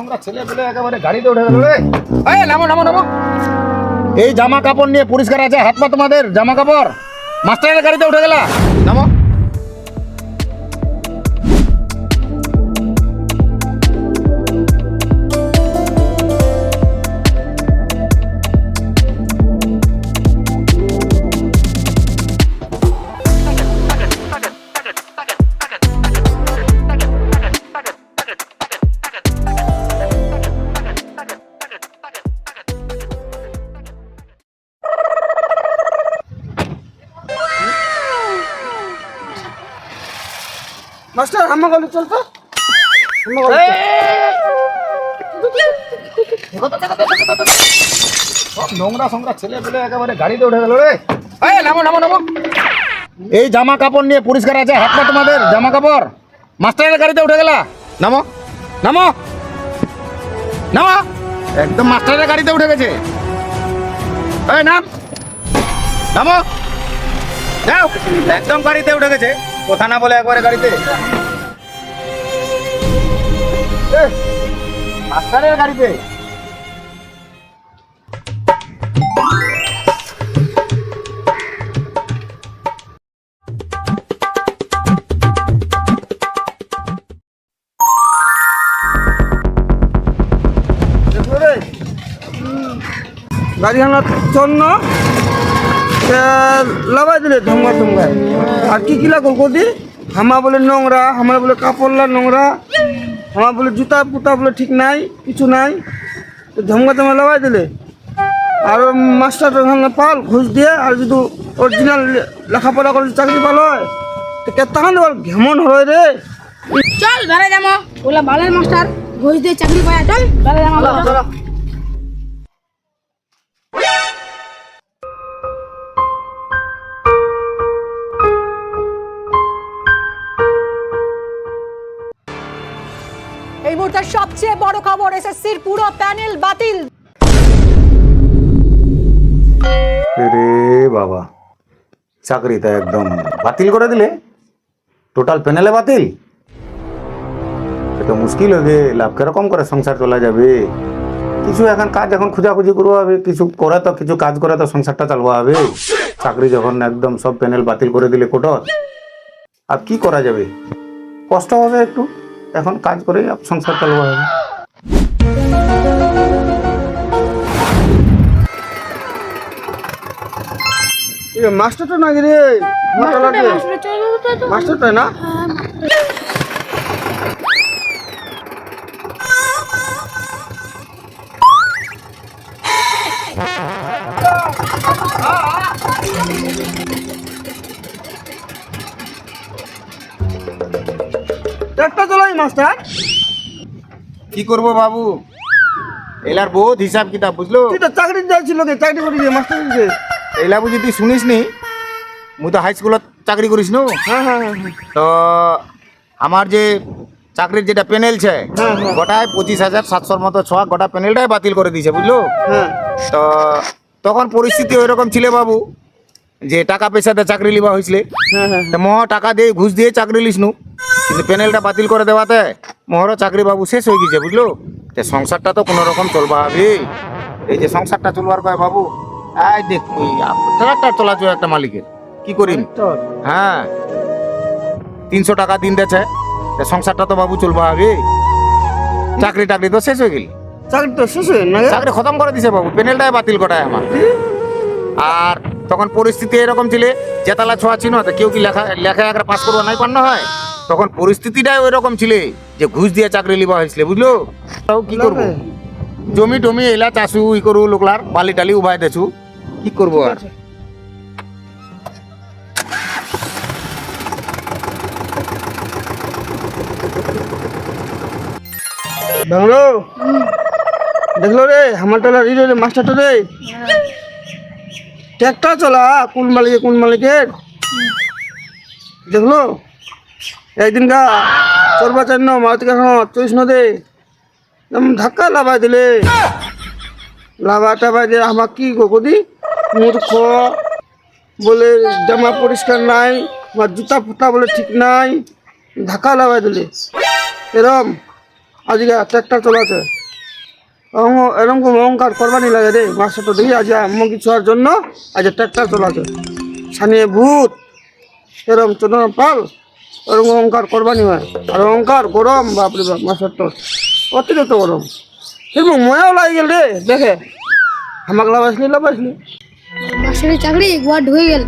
আমরা ছেলে পেলে একেবারে গাড়িতে উঠে গেল রে। এই নামো নামো নামো। এই জামা কাপড় নিয়ে পরিষ্কার আছে হাত পা তোমাদের জামা কাপড়। মাস্টারের গাড়িতে উঠে গেলা। নামো। মাস্টার হাম্মা গলি চল তো হাম্মা গলি সব নোংরা সোংরা ছেলে পেলে একেবারে গাড়িতে উঠে গেল রে। এই নামো নামো নামো। এই জামা কাপড় নিয়ে পরিষ্কার আছে হাত পা তোমাদের জামা কাপড়। মাস্টারের গাড়িতে উঠে গেলা। নামো নামো নামো। একদম মাস্টারের গাড়িতে উঠে গেছে। এই নাম। নামো। যাও, একদম গাড়িতে উঠে গেছে। কথা না বলে একবারে গাড়িতে। মাস্টারের গাড়িতে। দেখল রে গাড়ি হানা জন্য লাগাই দিলে ধমকা ধমকায় আর কি কিলা কলকতি হামা বলে নোংরা আমার বলে কাপড়লা নোংরা হামা বলে জুতা পুতা বলে ঠিক নাই কিছু নাই। তো ধমকা ধমকা লাগাই দিলে। আর মাস্টার ওখানে পাল ঘুষ দিয়ে আর যদি অরিজিনাল লেখাপড়া করে চাকরি পাল হয় তো কেতখান ঘেমন হয় রে। চল বেড়ে যাব ওলা বালের মাস্টার ঘুষ দিয়ে চাকরি পায় চল বেড়ে যাব এই মুহূর্তের সবচেয়ে বড় খবর, এসএসসির পুরো প্যানেল বাতিল। রে বাবা, চাকরিটা একদম বাতিল করে দিলে? টোটাল প্যানেলে বাতিল? এটা মুশকিল হবে লাভ কীরকম করে সংসার চলা যাবে? কিছু এখন কাজ এখন খোঁজাখুঁজি করব হবে কিছু করে তো, কিছু কাজ করে তো সংসারটা চালবা হবে চাকরি যখন একদম সব প্যানেল বাতিল করে দিলে কোটর আর কি করা যাবে? কষ্ট হবে একটু। এখন কাজ করে সংসার চালু হবে মাস্টারটা নাকি রে? মাস্টারটা না? একটা চলাই মাস্টার। কি করব বাবু? এলার বহুত হিসাব কিতাব বুঝলো? তুই তো চাকরি যাইছিল কে চাকরি করি যে মাস্টার এলা বুঝি তুই শুনিস নি মুই তো হাই স্কুলত চাকরি করিস নো? হ্যাঁ হ্যাঁ হ্যাঁ হ্যাঁ। তো আমার যে চাকরির যেটা প্যানেল ছে। গোটায় পঁচিশ হাজার সাতশোর মতো ছোয়া গোটা প্যানেলটাই বাতিল করে দিয়েছে বুঝলো? তো তখন পরিস্থিতি ওইরকম ছিল বাবু। যে টাকা পয়সাতে চাকরি লিবা হয়েছিল হ্যাঁ হ্যাঁ মহ টাকা দিয়ে ঘুষ দিয়ে চাকরি লিস নু। কিন্তু প্যানেলটা বাতিল করে দেওয়াতে মহরও চাকরি বাবু শেষ হয়ে গেছে বুঝলো? তো সংসারটা তো কোনো রকম চলবা হবে এই যে সংসারটা চলবার কয় বাবু? এই দেখ ট্রাক্টর চলাচল একটা মালিকের। কি করিম? হ্যাঁ। তিনশো টাকা দিন দিয়েছে তো সংসারটা তো বাবু চলবা হবে চাকরি টাকরি তো শেষ হয়ে গেল। চাকরি তো শেষ হয়ে চাকরি খতম করে দিছে বাবু। প্যানেলটাই বাতিল করায় আমার। আর তখন পরিস্থিতি এরকম ছিল জেতালা ছোঁয়া ছিল তো কেউ কি লেখা লেখা একবার পাস করব নাই পান্ন হয়? তখন পরিস্থিতিটাই ওই রকম ছিল যে ঘুষ দিয়ে চাকরি লিবা হয়েছিল বুঝলো? তাও কি করব? জমি টমি এলা চাষু ই করু লোকলার বালি টালি উভাই দেছু কি করব আর? বাংলো দেখল রে আমার টালা রে মাস্টারটা রে। ট্র্যাক্টর চলা, কোন মালিকের কোন মালিকের দেখল? একদিন গা চরবা চান্ন মারুতি কাকা চল্লিশ নদে। এমন ধাক্কা লাভাই দিলে। লাভা টাভাই দিয়ে আমার কি গো কদি মূর্খ। বলে জামা পরিষ্কার নাই, আমার জুতা ফুটা বলে ঠিক নাই। ধাক্কা লাভাই দিলে। এরম। আজকে ট্র্যাক্টর চলাছে। এরকম অহংকার করবানি লাগে রে। মাস্টার তো দেখি আজ কিছু হওয়ার জন্য আজ ট্র্যাক্টর চলাছে সানিয়ে ভূত, এরম চন্দ্র পাল ওরকম অহংকার করবানি হয়। আর অহংকার গরম, বাপরে বাপ মাস্টার তো অতিরিক্ত গরম। সেরকম ময়াও লাগে গেল রে, দেখে। আমাকে লাভাইসলি লাভাইসলি মাস্টারের চাকরি গোয়া ঢুকে গেল।